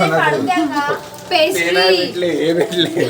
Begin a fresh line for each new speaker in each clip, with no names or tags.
पाडून द्या का
ते नाही
पेस्ट्री
भेटले हे भेटले.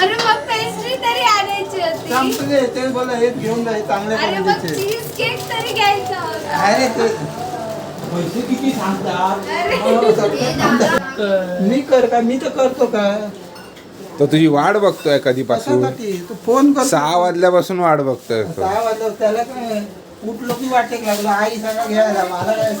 अरे मग पेस्ट्री तरी आणायची होती.
संपले ते बोला हेच घेऊन जा हे चांगल्या
अरे मग
क्वालिटीचे
चीज केक तरी घ्यायचा होता.
अरे ते पैसे किती सांगतात?
अरे
हो, सर. मी कर का? मी तर करतो का?
तो तुझी वाट बघतोय कधीपासून?
कशासाठी? तू फोन कर.
सहा वाजल्यापासून वाट बघतोय तो.
सहा वाजता त्याला काय उठलो की वाटेक लागलो. आई सगळं घ्यायला मला काय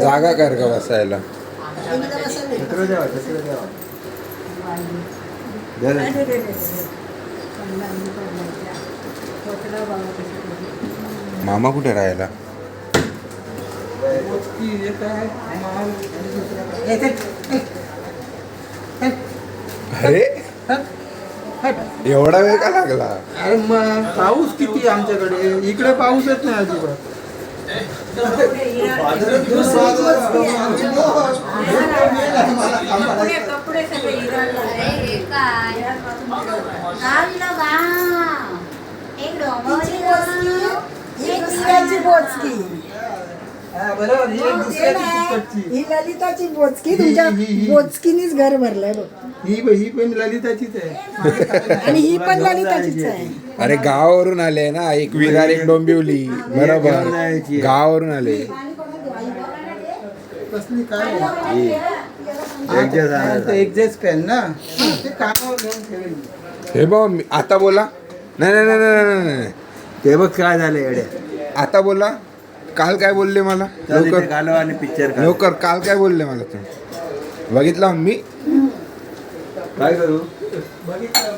जागा ठोकला का बसायला. मामा कुठे राहायला? अरे? एवढा वेळ का लागला?
अरे मग पाऊस किती आमच्याकडे? इकडे पाऊस येत नाही अजिबात.
कपडे कपडे सगळे.
एक डोंगर
दुसऱ्याची बोचकी
बरोबर ही एक दुसऱ्याची तिकडची
ही ललिताची बोचकी तुमच्या
ही- ही- ही.
बोचकीनीच घर भरलंय बघ.
ही ही पण ललिताचीच आहे.
आणि ही पण ललिताचीच आहे.
अरे गावावरून आले ना एक विरार एक डोंबिवली
घेऊन
बरोबर.
जायची.
गावावरून आले.
कसली काय एक्झॅस्ट पेन ना. ते कामावर घेऊन ठेवेल.
हे बघ मी- आता बोला. नाही नाही नाही नाही नाही, नाही
ते बघ काय झालं येड्या.
आता बोला. काल काय बोलले मला? लवकर
आणि पिक्चर
लवकर काल काय बोलले मला तुम्ही? बघितला मी?
काय करू?
बघितलं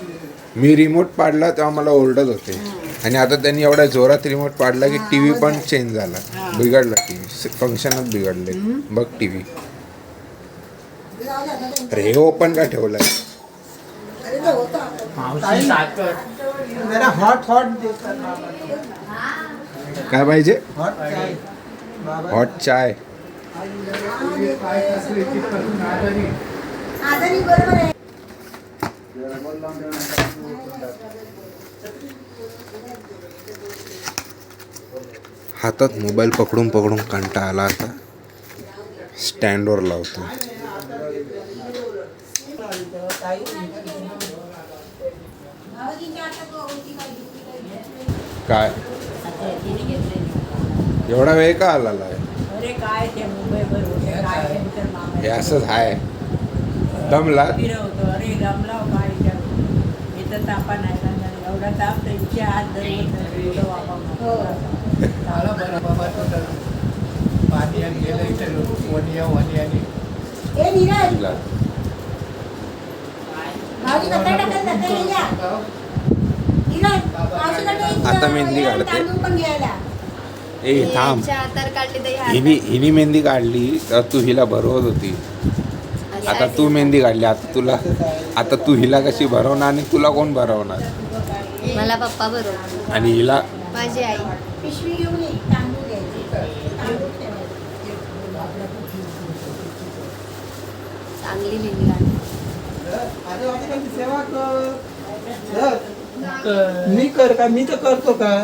मी रिमोट पाडला तेव्हा मला ओरडत होते. आणि आता त्यांनी एवढ्या जोरात रिमोट पाडला की टीव्ही पण चेंज झाला. बिघडला टीव्ही फंक्शनच बिघडले. बघ टीव्ही अरे हे ओपन का ठेवलंय?
अरे तो होता.
जरा हॉट हॉट
काय पाहिजे?
हॉट चाय. बाबा.
हॉट चाय.
आजारी बरोबर आहे.
हातात मोबाईल पकडून पकडून कंटा आला आता. स्टँडवर लावतो. काय? एवढा वेळ का आला आहे
अरे काय ते मुंबईवर होते काय त्यांचं मामा
हे असंच आहे दमला आता मेहंदी
हे
काढते.
तांदूळ पण घ्यायला.
ए थांब. हिनी हिनी मेहंदी काढली तर तू हिला भरवत होती. आता तू मेहंदी काढली. आता तुला आता तू हिला कशी भरवणार आणि तुला कोण भरवणार?
मला पप्पा बरोबर
आणि हिला
माझी आई.
पिशवी घेऊन.
चांगली
मी कर का? मी तर करतो का?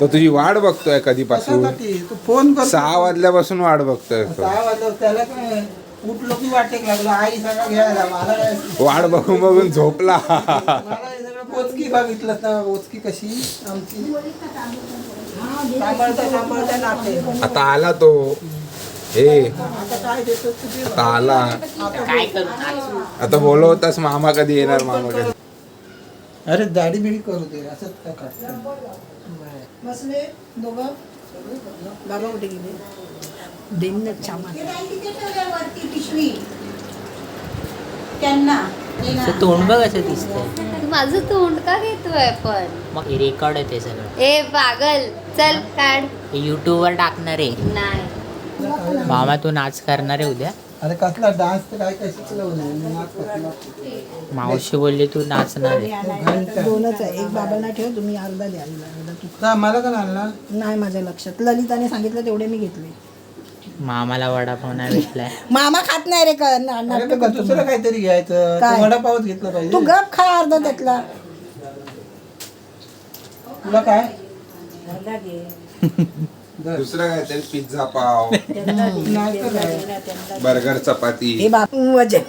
तो तुझी वाट बघतोय कधीपासून?
कशासाठी? तू फोन कर.
सहा वाजल्यापासून वाट बघतोय तो.
सहा वाजता त्याला काय? उठलो की वाटेक लागलो. आई सगळं घ्यायला. मला काय
वाट बघून बघून झोपला.
मला हे सगळं पोचकी बघितलं पोचकी कशी? आमची. सांभाळता सांभाळता नाते.
आता आला तो. हे.
आता काय देतो तुझे
आता आला आता बोलवतास मामा कधी येणार? मामा कधी
अरे दाढी बिडी करू दे असंच का काढतो
बसले दोघं. बाबा कुठे गेले? वरती पिशवी. त्यांना
तोंड बघ असं दिसतंय.
माझं तोंड का घेतोय पण?
मग रेकॉर्ड आहे ते सगळं.
ए पागल. चल काढ.
हे युट्यूबवर टाकणार. आहे
नाही.
मामा तू नाच करणार आहे उद्या?
अरे कसला डान्स तर काय काय शिकलं
मावशी बोलली तू नाचणार
दोनच आहे. एक बाबांना ठेव तुम्ही अर्धा तू
का मला का आणला
नाही माझ्या लक्षात. ललिताने सांगितलं तेवढे मी घेतले.
मामाला वडापाव नाही भेटलाय.
मामा खात नाही रे का
दुसरं काहीतरी घ्यायचं.
काय?
तू वडापावच घेतलं
तू
पाहिजे
गप खा अर्धा त्यातला.
तुला काय?
दुसरं काय तरी पिझ्झा पाव बर्गर चपाती.
हे वजन.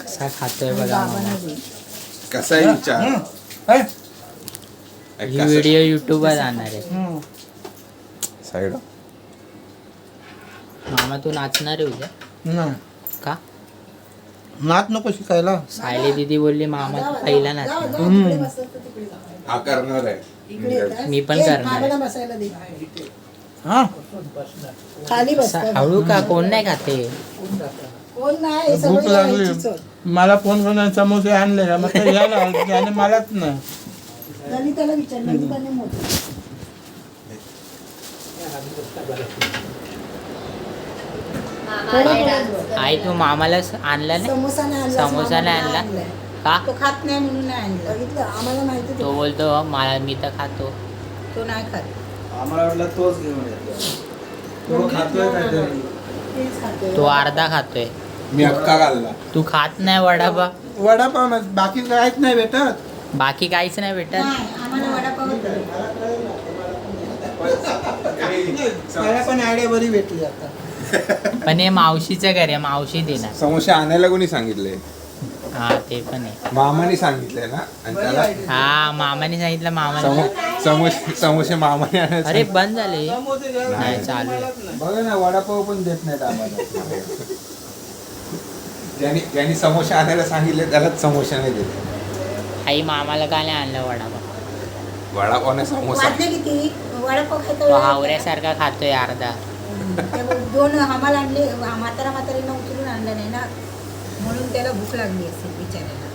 कसा खातोय बघा मामा
कसा आहे विचार.
हे?
व्हिडिओ युट्यूबवर जाणार आहे.
साईड
मामा तू नाचणार आहे उद्या. का?
नाच नको शिकायला.
सायली दीदी बोलली मामा तू पहिला
हा करणार आहे.
मी पण करणार
हा?
खाली बस.
सा- हळू का कोण नाही खाते
कोण नाही हे
भूक
सगळं
लागली. मला फोन करून समोसे आणले. मग यायला आणि मलाच नाही
ललिताला विचार ललिताने मोठं
आई तू मामाला स- आणला नाही?
समोसा नाही आणला
समोसा नाही आणला?
आणलाय.
का?
तो खात नाही म्हणून नाही आणलं.
बघितलं? आम्हाला माहिती
तो बोलतो मला मी तर खातो.
तो नाही खात.
आम्हाला वाटलं तोच घेऊन तो
अर्धा खातोय.
मी अक्का घालला
तू खात नाही वडापाव?
वडापाव बाकी काहीच नाही भेटत.
बाकी काहीच नाही भेटत?
पण आयडिया बरी भेटली आता.
पण हे मावशीचं घर आहे मावशी देणार.
समोसे आणायला कोणी सांगितले?
हा ते पण आहे.
मामाने सांगितलंय ना आणि त्याला
हा मामाने सांगितलं मामाने.
समो- समोसे समोसे मामाने आणायला
अरे बंद झाले. नाही. चालू आहे.
बघा ना वडापाव पण देत नाहीत आम्हाला.
सांगितलं. ज्यांनी ज्यांनी समोसे आणायला सांगितले त्यालाच समोसे नाही दिले
आई मामाला का नाही आणलं वडापाव?
वडापाव नाही समोसा.
किती? वडापाव
तो
खायचा
हावऱ्यासारखा खातोय अर्धा.
दोन आम्हाला आणले म्हातारा म्हातारीनं उचलून आणलं नाही ना. म्हणून त्याला भूक लागली असेल बिचाऱ्याला.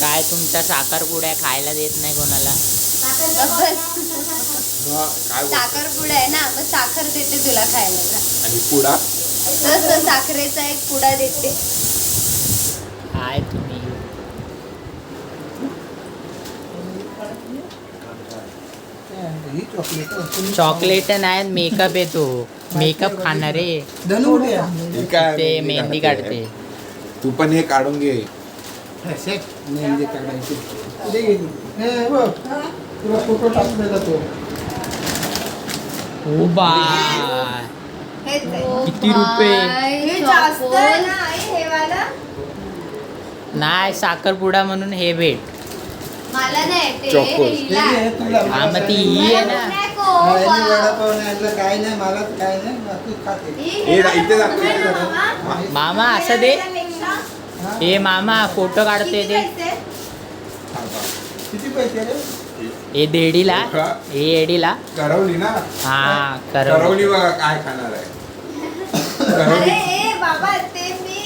काय तुमच्या साखरपुड्या खायला देत नाही कोणाला?
मग काय बोलतो?
साखर पुडा आहे ना मग साखर देते तुला खायला.
आणि पुडा?
तसं साखरेचा एक पुडा देते.
काय तुम्ही
ही चॉकलेट
नाही मेकअप येतो मेकअप खाणार रे?
ही काय
ते मेहंदी काढते.
तू पण हे काढून घे.
मेहंदी काढायची. कुठे गेली? हे बघ. तुला फोटो टाकलेला तो.
ओ बा.
हेच आहे.
किती रुपये?
हे जास्त आहे ना आई हे वाला.
नाही साखरपुडा म्हणून हे भेट.
मला नाही.
हे
हा मग ती ही आहे ना.
हा, यांनी
वा.
वडापाव नाही आणलं काय नाही मला काय नाही बाकी खाते
हिला
इथे दाखव,
नको
इथे
ना,
दाखव.
मामा.
मामा असं दे. हे? मामा फोटो काढते ते
पैसे?
किती पैसे रे?
हे देडीला? हे एडीला
करवली ना?
हा करवली.
करवली बघा काय खाणार आहे. करवली.
बाबा ते मी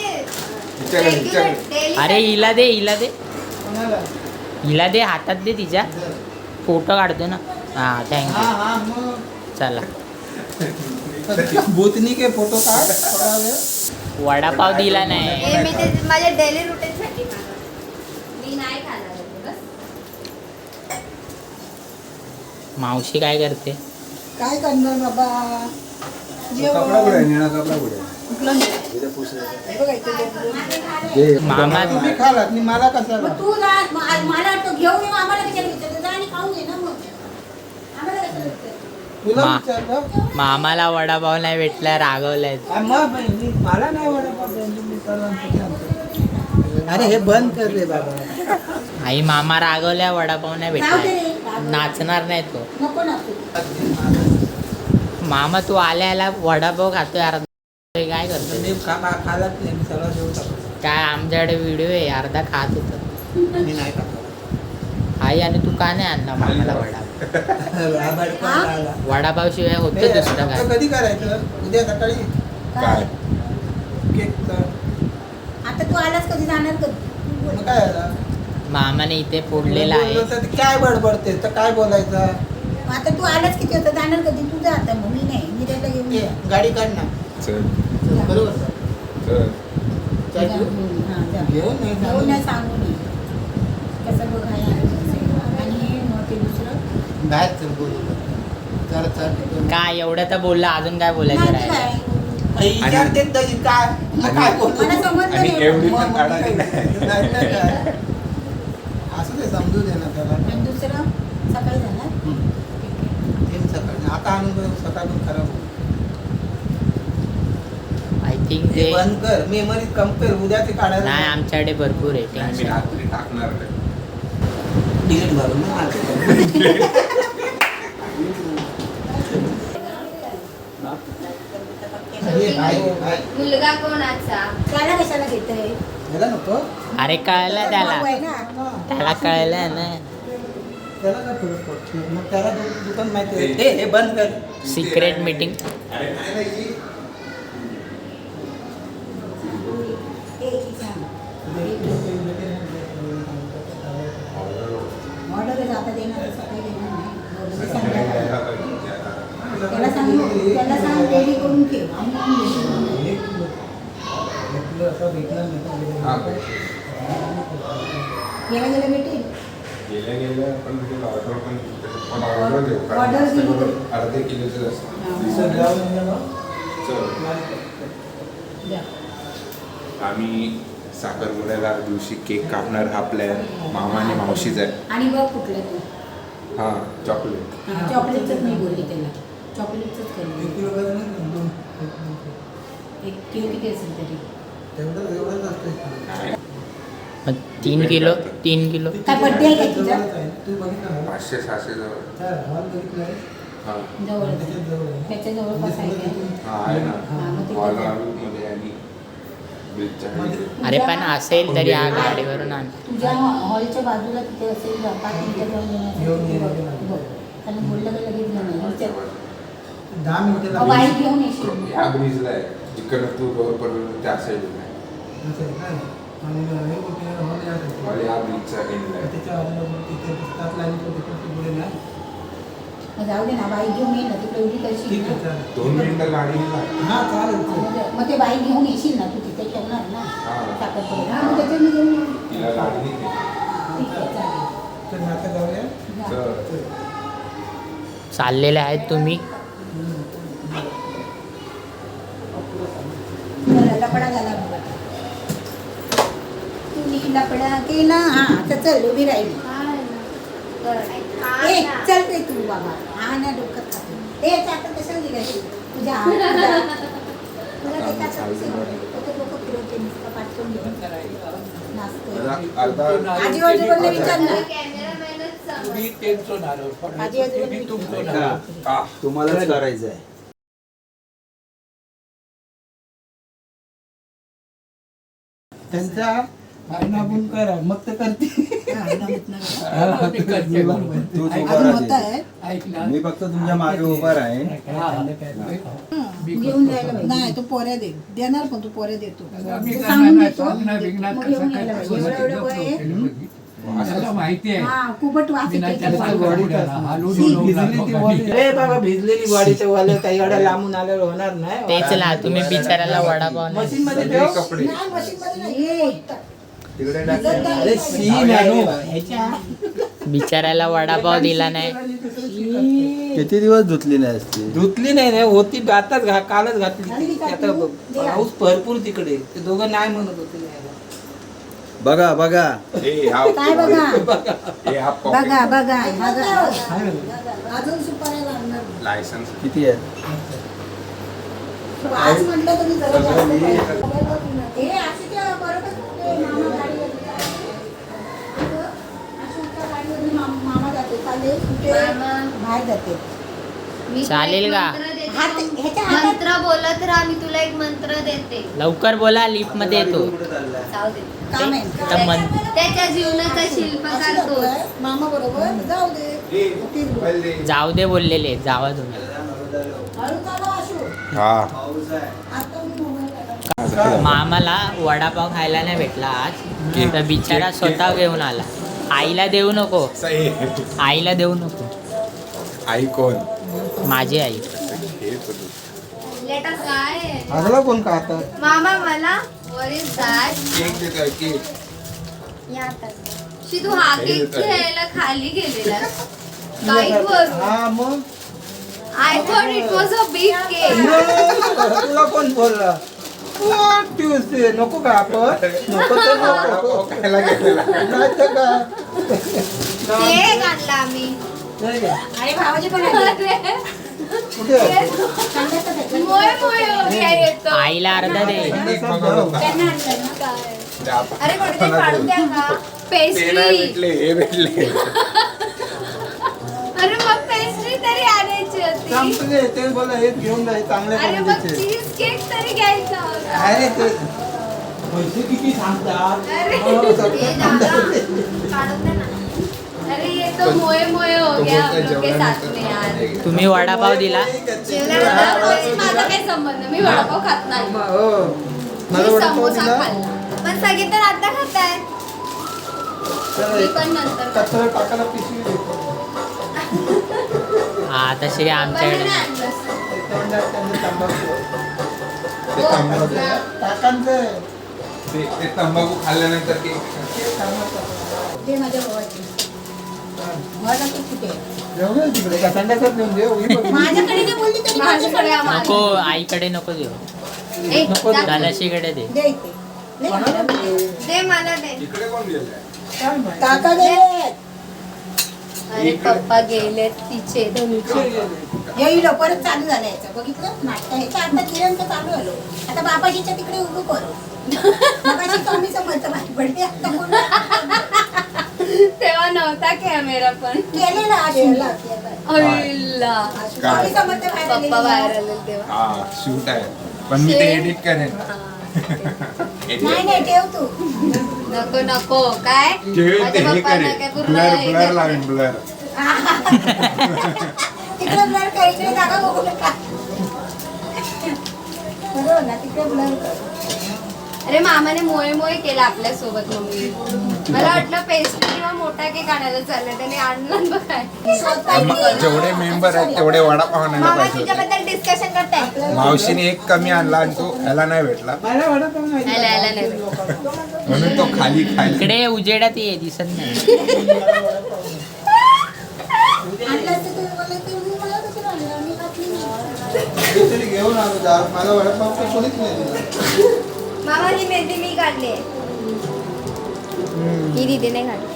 अरे हिला दे हिला दे.
कोणाला?
हिला दे हातात दे तिच्या. फोटो काढतो ना. हा
हा
थँक्यू
हा
चला.
भूतनी के फोटो काढ थोडा वेळ.
वडापाव दिला नाही.
हे मी ते माझ्या डेली रुटीन साठी मागवते. मी नाही खाणार आहे ते, बस.
मावशी काय करते?
काय करणार बाबा?
कपडा
हे.
मामा
तुम्ही खालात मला
तू मा- मला वाटतं घेऊन येऊ आम्हाला कशाला विचारलं जा आणि खाऊन घे ना मग. आम्हाला कशाला विचारलं?
तुला
मा-
विचारलं?
मामाला वडापाव नाही भेटला रागवलाय.
आ, मग बाई, मी मला नाही वडापाव द्यायची, मी सर्वांसाठी आणतो. अरे हे बंद कर रे बाबा.
आई मामा रागवल्या वडापाव नाही
जाऊ दे
भेटला. नाचणार नाही तो.
नको नको
मामा तू आल्या आल्या वडापाव खातोय अर्धा काय करतोय
मी खा खा- खालाच नाही मी सगळं जेवण टाकतो.
काय आमच्याकडे व्हिडिओ आहे अर्धा खात होत.
मी नाही खातो.
आई आणि तू का नाही आणला?
बडका आला.
वडापाव शिवाय होतं
हे,
दुसरं
आता
काय?
कधी करायचं? उद्या सकाळी?
काय?
आता तू आलास कधी? जाणार कधी?
काय
मामाने इथे फोडलेला आहे.
काय बडबडते तर काय बोलायचं?
आता तू आलाच किती होता जाणार कधी? तू जा आता मग मी नाही. मी त्याला घेऊन
ये,
ये.
गाडी काढ ना. बरोबर?
हा.
घेऊन
घेऊन. नाही कसं आणि मग ते दुसरं?
बाहेर बोलू. चल
काय एवढं तर बोलला अजून काय बोलायचं राहिलं?
तरी. असं ते समजू दे ना त्याला.
दुसरं? सकाळी
आता सकाळ पण खराब
थिंक ते
बंद कर. मेमरी कंपेअर उद्या ते काढायला
नाही आमच्याकडे भरपूर आहे
नाही, मी
टेन्शन
रात्री टाकणार नाही.
डिलीट मारून ना. हे.
मुलगा कोणाचा?
त्याला कशाला घेतोय?
नको.
अरे कळलं त्याला
भाऊ आहे ना.
त्याला कळलं ना.
त्याला काय फरक पडतो? मग त्याला दु- दुकान माहिती आहे. हे बंद कर.
सिक्रेट मीटिंग
अरे नाही, नाही, ही-
ए, ही सांग. ऑर्डर आता देणार सकाळी देणार नाही. त्याला सांग त्याला सांग रेडी करून ठेव.
हा?
गेला गेला भेटेल?
गेल्या गेल्या ऑर्डर पण ऑर्डर. अर्धे किलोचं
असं जाऊन ये ना.
चल
द्या.
आम्ही साखरपुड्याला दिवशी केक कापणार हा प्लॅन मामा आणि मावशीचा आहे.
आणि बघ कुठलं तू.
हा चॉकलेट
हा, चॉकलेटचंच मी बोलली त्याला. चॉकलेटचंच
एक
करू
किलो दोन. एक
किती असेल तरी?
तेवढं एवढंच असतं
मग तीन किलो तीन किलो.
काय birthday आहे का तुझा?
जवळच आहे. तू बघितलं ना?
पाचशे सहाशे जवळ.
चार हॉल बघितलाय
हा.
जवळ
त्याच्यात जवळ आहे.
त्याच्या जवळपास आहे काय
हा आहे ना.
हा, मग तिथे
हॉल. मध्ये आणि बीचच्या
मध्ये-
खाली.
अरे पण असेल तरी या गाडीवरून आण.
तुझ्या हॉलच्या बाजूला तिथे असेल. कारण बोललं लगेच.
दहा मिनिटं
बाईक घेऊन येशील.
ह्या ब्रिजला आहे. तू रोड पर्यंत त्या साईडला आहे?
आणि हे हॉल या
ब्रिजचा आहे.
त्याच्या मग तिथे रस्त्यात लाईन तो तिकडे पुढे नाही.
मग जाऊ दे ना बाईक घेऊन ये ना तिकडे उभी करशील
ठीक आहे
ना
चालेल.
दोन मिनिटं गाडी.
हा चालेल
मग
चालेल.
ते- मग ते बाईक घेऊन येशील ना तू तिथे ठेवणार ना
हा.
हा मग घेऊन.
तिला गाडी.
ठीक आहे चालेल
तर मग आता जाऊया
जा.
चल.
चाललेले आहेत तुम्ही
चला, लपडा झाला बघा तुम्ही लपडा केला हा आता चल उभी राहिली ए चल रे तू बाबा. हा ना डोकं खातो. ए आता तू तुझ्या आजी आजोबांना आजी आजोबांना
तुम्हालाच करायचं आहे
त्यांचा करा मग ते करते. ते
उभा राहते.
आहे
मी फक्त तुमच्या मागे उभा राहीन.
घेऊन जायला पाहिजे. नाही तू पोऱ्या दे. देणार पण तू पोऱ्या देतो. सांगून मग घेऊन यायला पाहिजे. एवढं एवढं वय आहे.
माहिती आहे.
हा कुबट वास येतो त्याचा.
बाबा भिजलेली बॉडी ते वाले काही एवढ्या लांबून आल्यावर होणार नाही.
तेच ना तुम्ही बिचाराला वडापाव नाही.
मशीन मध्ये
सगळे
ठेव.
कपडे.
नाही, मशीनमध्ये नाही. ये.
तिकडे.
अरे आहे
बिचाराला वडापाव दिला नाही.
किती दिवस धुतली नाही असते?
धुतली नाही ना होती आताच घा कालच घातली ती. आता पाऊस भरपूर तिकडे. ते दोघं नाही म्हणत होते.
बघा बघा.
ए, हा
काय बघा?
ए, हा
बघा. बघा. बघा. अजून सुपाऱ्या लागणार.
लायसन्स
किती आहेत?
आज म्हटलं तुम्ही जरा जास्त. हे बरोबर. चालेल. बाहेर जाते
का?
मंत्र देते.
हात ह्याच्या हातात
मंत्र बोलत राहा मी तुला एक मंत्र देते
लवकर बोला लिफ्टमध्ये येतो
जाऊ दे
काम आहे
तर मन
त्याच्या जीवनाचा शिल्पकार तो
जातोय, मामा बरोबर जाऊ दे बोल.
जाऊ दे बोललेले जावा तुम्ही
हळू चालव आशू
हा
आता.
मामाला वडापाव खायला नाही भेटला आज. तर बिचारा स्वतः घेऊन आला. आईला देऊ नको.
सही.
आईला देऊ नको.
आई कोण?
माझी आई.
हे
कोण
मामा मला
केक देतोय केक?
हा केक खाली गेलेला. बाईक वरून.
हा मग?
I thought it was a big cake
तुला कोण बोलला? ट्यूसडे नको का आपण नको तर नको
खायला गेलेला
नाही तर काय
केक आणला आम्ही
नाही का?
अरे भावाजी पण.
अरे,
कुठे आहे?
मोय मोय हो गया येतो
आईला अर्धा दे
केक मागवला होता.
त्यांना आणलं ना.
काय? अरे कोणते काढून द्या का
ते नाही
पेस्ट्री
भेटले हे भेटले
अरे मग पेस्ट्री तरी आणायची होती
संपले ते बोला हे घेऊन जा हे चांगल्या
अरे मग
क्वालिटीचे
चीज केक तरी घ्यायचा होता.
अरे ते? पैसे किती सांगतात?
अरे
हो,
ये. अरे ये तो मोये मोये हो गया. हम लोग के साथ में यार.
तुम्ही वडापाव दिला?
माझा काही संबंध नाही. मी वडापाव खात नाही.
म- हो. मला
मी
वडापाव
समोसा
दिला.
खाल्ला. पण सगळे तर आता खाताय
तर
मी पण नंतर
कचरा टाकायला पिशवी देतो.
हा
पण
आमच्याकडे.
ते तंबाखू.
खाल्ल्यानंतर
ते.
नको आईकडे नको देऊ. दादाशीकडे दे.
मला.
दे?
दे? मला दे.
इकडे कोण गेलाय?
काय माहिती?
काका
अरे पप्पा गेले तिचे. धनुचे
येईल परत चालू झालं याचं. बघितलं? नाटक ह्याच्या आता किरण तर चालू आलो आता बाबाजीच्या तिकडे उभं करू. कमी समजतं आता
तेव्हा नव्हता कॅमेरा पण.
केलेला केला केला.
अल्ला.
कमी समजतं बाहेर
पप्पा
आलेली.
बाहेर आले तेव्हा.
हा शूट आहे. पण मी ते एडिट करेन.
नाही नाही ठेव तू.
नको नको काय? माझ्या पप्पांना पूर्ण हे कर-
तिकडे ब्लर कर इकडे जागा बघू नका. बरोबर ना तिकडे ब्लर कर.
अरे मामाने मोये मोये केला आपल्यासोबत मम्मी. मला वाटलं पेस्ट्री किंवा मोठा केक आणायला चाललं त्याने आणला
स्वतः
जेवढे मेंबर आहेत तेवढे वडापाव आणायला
मामा
पाहिजे होते.
तुझ्याबद्दल डिस्कशन करताय.
मावशीने एक कमी आणला आणि तो ह्याला नाही भेटला.
मला वडापाव नाही
याला- याला नाही.
म्हणून तो खाली खाली
इकडे उजेडात ये दिसत नाही.
घेऊन आलो मला वडापाव कोणीच नाही
मामा ही मेहंदी मी काढली आहे. ही दीदी नाही काढली.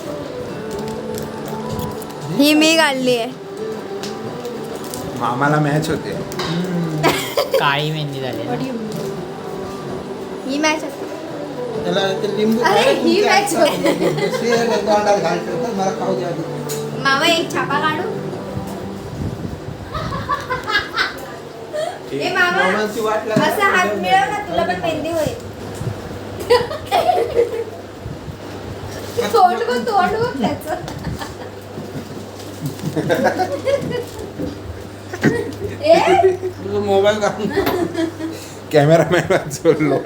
ही मी काढली आहे.
मामाला मॅच होते.
काळी मेहंदी झाली
ही मॅच
त्याला ते लिंबू
अरे, ही match होती.
द्या. आधी.
मामा एक छापा काढू. ए मामा
मामाची वाट लागली.
असा हात मिळव ना तुला पण मेहंदी होईल. तोंड बघ तोंड बघ त्याचं.
मोबाईल
कॅमेरामॅन जोडलो.